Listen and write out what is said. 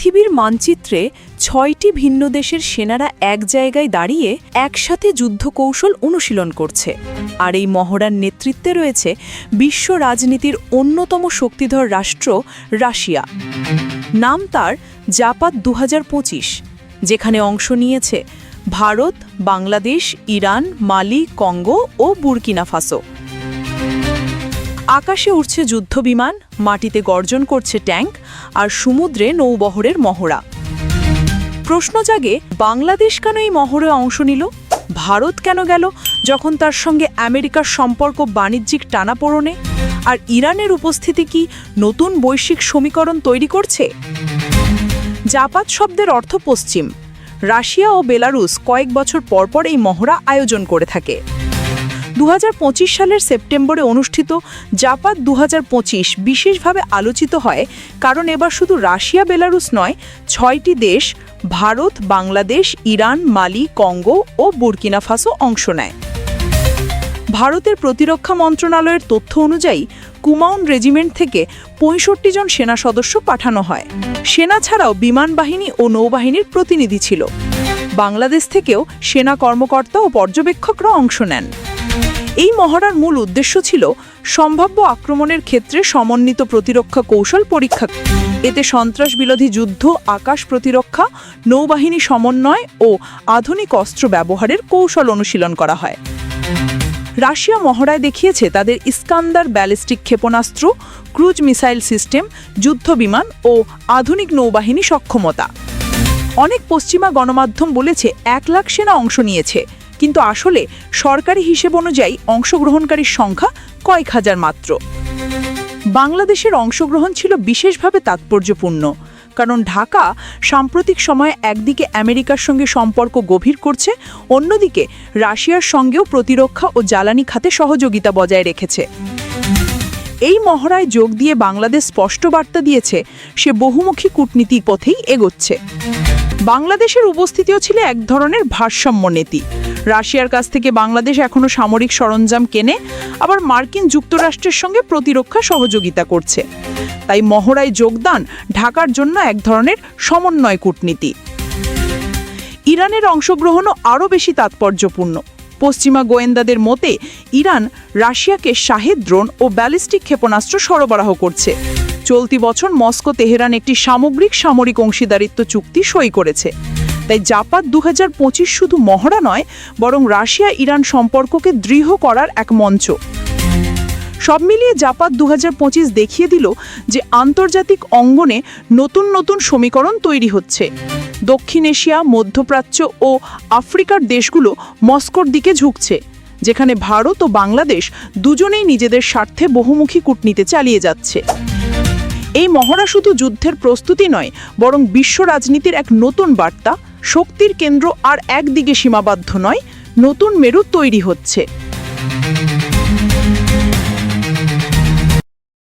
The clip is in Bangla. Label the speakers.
Speaker 1: পৃথিবীর মানচিত্রে ছয়টি ভিন্ন দেশের সেনারা এক জায়গায় দাঁড়িয়ে একসাথে যুদ্ধ কৌশল অনুশীলন করছে। আর এই মহড়ার নেতৃত্বে রয়েছে বিশ্ব রাজনীতির অন্যতম শক্তিধর রাষ্ট্র রাশিয়া। নাম তার জাপাত দু হাজার পঁচিশ, যেখানে অংশ নিয়েছে Bharat, Bangladesh, Iran, Mali, Congo ও বুর্কিনা ফাসো। আকাশে উঠছে যুদ্ধবিমান, মাটিতে গর্জন করছে ট্যাঙ্ক আর সমুদ্রে নৌবহরের মহড়া। প্রশ্ন জাগে, বাংলাদেশ কেন এই মহড়ে অংশ নিল? ভারত কেন গেল যখন তার সঙ্গে আমেরিকার সম্পর্ক বাণিজ্যিক টানাপোড়নে? আর ইরানের উপস্থিতি কি নতুন বৈশ্বিক সমীকরণ তৈরি করছে? জাপাত শব্দের অর্থ পশ্চিম। রাশিয়া ও বেলারুস কয়েক বছর পরপর এই মহড়া আয়োজন করে থাকে। দু হাজার পঁচিশ সালের সেপ্টেম্বরে অনুষ্ঠিত জাপাত দু বিশেষভাবে আলোচিত হয়, কারণ এবার শুধু রাশিয়া বেলারুস নয়, ছয়টি দেশ, Bharat, Bangladesh, Iran, Mali, Congo ও বুরকিনা ফাসো অংশ নেয়। ভারতের প্রতিরক্ষা মন্ত্রণালয়ের তথ্য অনুযায়ী, কুমাউন রেজিমেন্ট থেকে পঁয়ষট্টি জন সেনা সদস্য পাঠানো হয়। সেনা ছাড়াও বিমান বাহিনী ও নৌবাহিনীর প্রতিনিধি ছিল। বাংলাদেশ থেকেও সেনা কর্মকর্তা ও পর্যবেক্ষকরা অংশ নেন। এই মহড়ার মূল উদ্দেশ্য ছিল সম্ভাব্য আক্রমণের ক্ষেত্রে সমন্বিত প্রতিরক্ষা কৌশল পরীক্ষা। এতে সন্ত্রাস বিরোধী যুদ্ধ, আকাশ প্রতিরক্ষা, নৌবাহিনী সমন্বয় ও আধুনিক অস্ত্র ব্যবহারের কৌশল অনুশীলন করা হয়। রাশিয়া মহড়ায় দেখিয়েছে তাদের ইস্কান্দার ব্যালিস্টিক ক্ষেপণাস্ত্র, ক্রুজ মিসাইল সিস্টেম যুদ্ধবিমান ও আধুনিক নৌবাহিনী সক্ষমতা। অনেক পশ্চিমা গণমাধ্যম বলেছে এক লাখ সেনা অংশ নিয়েছে। কিন্তু আসলে সরকারি হিসেব অনুযায়ী অংশগ্রহণকারীর সংখ্যা কয়েক হাজার মাত্র। বাংলাদেশের অংশগ্রহণ ছিল বিশেষভাবে তাৎপর্যপূর্ণ, কারণ ঢাকা সাম্প্রতিক সময়ে একদিকে আমেরিকার সঙ্গে সম্পর্ক গভীর করছে, অন্যদিকে রাশিয়ার সঙ্গেও প্রতিরক্ষা ও জ্বালানি খাতে সহযোগিতা বজায় রেখেছে। এই মহড়ায় যোগ দিয়ে বাংলাদেশ স্পষ্ট বার্তা দিয়েছে, সে বহুমুখী কূটনীতির পথেই এগোচ্ছে। বাংলাদেশের উপস্থিতিও ছিল এক ধরনের ভারসাম্য নীতি। রাশিয়ার কাছ থেকে বাংলাদেশ এখনও সামরিক সরঞ্জাম কেনে, আবার মার্কিন যুক্তরাষ্ট্রের সঙ্গে প্রতিরক্ষা সহযোগিতা করছে। তাই মহড়ায় যোগদান ঢাকার জন্য এক ধরনের সমন্বয় কূটনীতি। ইরানের অংশগ্রহণও আরও বেশি তাৎপর্যপূর্ণ। পশ্চিমা গোয়েন্দাদের মতে, ইরান রাশিয়াকে শাহেদ ড্রোন ও ব্যালিস্টিক ক্ষেপণাস্ত্র সরবরাহ করছে। চলতি বছর মস্কো তেহরান একটি সামগ্রিক সামরিক অংশীদারিত্ব চুক্তি সই করেছে। তাই জাপাত দু হাজার পঁচিশ শুধু মহড়া নয়, বরং রাশিয়া ইরান সম্পর্ককে দৃঢ় করার এক মঞ্চ। সব মিলিয়ে জাপাত দুহাজার পঁচিশ দেখিয়ে দিল যে আন্তর্জাতিক অঙ্গনে নতুন নতুন সমীকরণ তৈরি হচ্ছে। দক্ষিণ এশিয়া, মধ্যপ্রাচ্য ও আফ্রিকার দেশগুলো মস্কোর দিকে ঝুঁকছে, যেখানে ভারত ও বাংলাদেশ দুজনেই নিজেদের স্বার্থে বহুমুখী কূটনীতি চালিয়ে যাচ্ছে। এই মহড়া শুধু যুদ্ধের প্রস্তুতি নয়, বরং বিশ্ব রাজনীতির এক নতুন বার্তা, শক্তির কেন্দ্র আর একদিকে সীমাবদ্ধ নয়, নতুন মেরু তৈরি হচ্ছে।